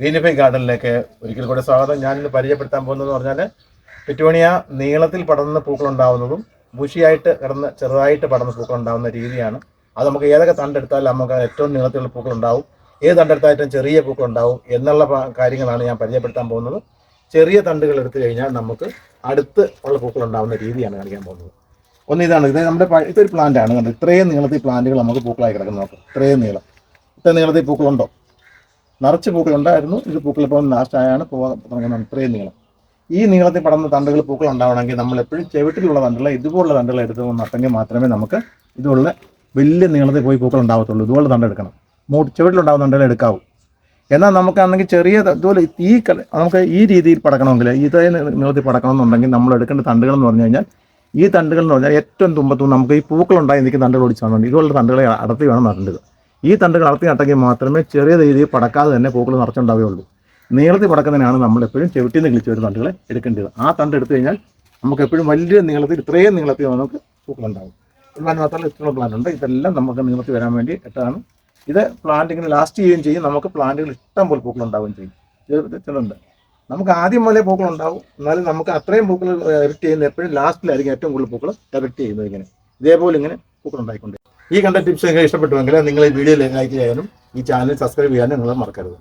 Greenify ഗാർഡനിലേക്ക് ഒരിക്കൽ കൂടെ സ്വാഗതം. ഞാനിന്ന് പരിചയപ്പെടുത്താൻ പോകുന്നതെന്ന് പറഞ്ഞാൽ പെറ്റോണിയ നീളത്തിൽ പടർന്ന് പൂക്കളുണ്ടാവുന്നതും ബുഷിയായിട്ട് കിടന്ന് ചെറുതായിട്ട് പടർന്ന് പൂക്കളുണ്ടാവുന്ന രീതിയാണ്. അത് നമുക്ക് ഏതൊക്കെ തണ്ടെടുത്താലും നമുക്ക് ഏറ്റവും നീളത്തിലുള്ള പൂക്കളുണ്ടാവും. ഏത് തണ്ടെടുത്താലും ചെറിയ പൂക്കളുണ്ടാവും എന്നുള്ള കാര്യങ്ങളാണ് ഞാൻ പരിചയപ്പെടുത്താൻ പോകുന്നത്. ചെറിയ തണ്ടുകൾ എടുത്തു കഴിഞ്ഞാൽ നമുക്ക് അടുത്ത് ഉള്ള പൂക്കൾ ഉണ്ടാവുന്ന രീതിയാണ് കാണിക്കാൻ പോകുന്നത്. ഒന്ന് ഇതാണ്. ഇത് നമ്മുടെ ഇതൊരു പ്ലാന്റ് ആണ്. കണ്ടോ? ഇത്രയും നീളത്തിൽ പ്ലാന്റുകൾ നമുക്ക് പൂക്കളായി കിടക്കുന്നു. നോക്കാം. ഇത്രയും നീളം. ഇത്ര നീളത്തിൽ പൂക്കളുണ്ടോ? നിറച്ച് പൂക്കൾ ഉണ്ടായിരുന്നു. ഇത് പൂക്കൾ ഇപ്പം ആയാണ്. പോകാൻ തുടങ്ങുന്നത് ഇത്രയും നീളം. ഈ നീളത്തിൽ പടർന്ന തണ്ടുകൾ പൂക്കൾ ഉണ്ടാവണമെങ്കിൽ നമ്മൾ എപ്പോഴും ചെവിട്ടിലുള്ള തണ്ടുകൾ ഇതുപോലുള്ള തണ്ടുകൾ എടുത്ത് നട്ടെങ്കിൽ മാത്രമേ നമുക്ക് ഇതുള്ള വലിയ നീളത്തിൽ പോയി പൂക്കൾ ഉണ്ടാവത്തുള്ളൂ. ഇതുപോലെ തണ്ട് എടുക്കണം. മൂട്ട് ചെവിട്ടിലുണ്ടാവുന്ന തണ്ടുകൾ എടുക്കാവൂ. എന്നാൽ നമുക്കാണെങ്കിൽ ചെറിയ ഇതുപോലെ ഈ നമുക്ക് ഈ രീതിയിൽ പടക്കണമെങ്കിൽ ഇതേ നീളത്തിൽ പടക്കണമെന്നുണ്ടെങ്കിൽ നമ്മൾ എടുക്കേണ്ട തണ്ടുകൾ എന്ന് പറഞ്ഞു കഴിഞ്ഞാൽ ഈ തണ്ടുകൾ എന്ന് പറഞ്ഞാൽ ഏറ്റവും തുമ്പത്തും നമുക്ക് ഈ പൂക്കളുണ്ടായി നിൽക്കുന്ന തണ്ടുകൾ ഓടിച്ചു വന്നിട്ടുണ്ട് ഇതുപോലുള്ള തണ്ടുകളെ അടർത്തി വേണം നടേണ്ടത് ഈ തണ്ടുകൾ അടർത്തി നട്ടെങ്കിൽ മാത്രമേ ചെറിയ രീതിയിൽ പടക്കാതെ തന്നെ പൂക്കൾ നിറച്ചുണ്ടാവുകയുള്ളൂ. നീളത്തിൽ പടക്കുന്നതിനാണ് നമ്മൾ എപ്പോഴും ചെവിട്ടിൽ നിന്ന് കിളിച്ച് വരുന്ന തണ്ടുകളെ എടുക്കേണ്ടത്. ആ തണ്ട് എടുത്തു കഴിഞ്ഞാൽ നമുക്ക് എപ്പോഴും വലിയ നീളത്തിൽ ഇത്രയും നീളത്തിൽ നമുക്ക് പൂക്കളുണ്ടാവും. പ്ലാന്റ് മാത്രമല്ല ഇത്രയുള്ള പ്ലാന്റ് ഉണ്ട്. ഇതെല്ലാം നമുക്ക് നീളത്തിൽ വരാൻ വേണ്ടി ഇട്ടാണ് ഇത് പ്ലാന്റ് ഇങ്ങനെ ലാസ്റ്റ് ചെയ്യുകയും ചെയ്യും. നമുക്ക് പ്ലാന്റുകൾ ഇഷ്ടം പോലെ പൂക്കൾ ഉണ്ടാവുകയും ചെയ്യും ചെറുതുണ്ട് നമുക്ക് ആദ്യം മുതലേ പൂക്കൾ ഉണ്ടാവും എന്നാലും നമുക്ക് അത്രയും പൂക്കൾ എഫക്ട് ചെയ്യുന്നത് എപ്പോഴും ലാസ്റ്റിലായിരിക്കും ഏറ്റവും കൂടുതൽ പൂക്കൾ എഫക്ട് ചെയ്യുന്നത് ഇങ്ങനെ. ഇതേപോലെ ഇങ്ങനെ പൂക്കൾ ഉണ്ടായിക്കൊണ്ട് ഈ കണ്ട ടിപ്സ് നിങ്ങൾക്ക് ഇഷ്ടപ്പെട്ടുവെങ്കിൽ നിങ്ങൾ ഈ വീഡിയോ ലൈക്ക് ചെയ്യാനും ഈ ചാനൽ സബ്സ്ക്രൈബ് ചെയ്യാനും നിങ്ങൾ മറക്കരുത്.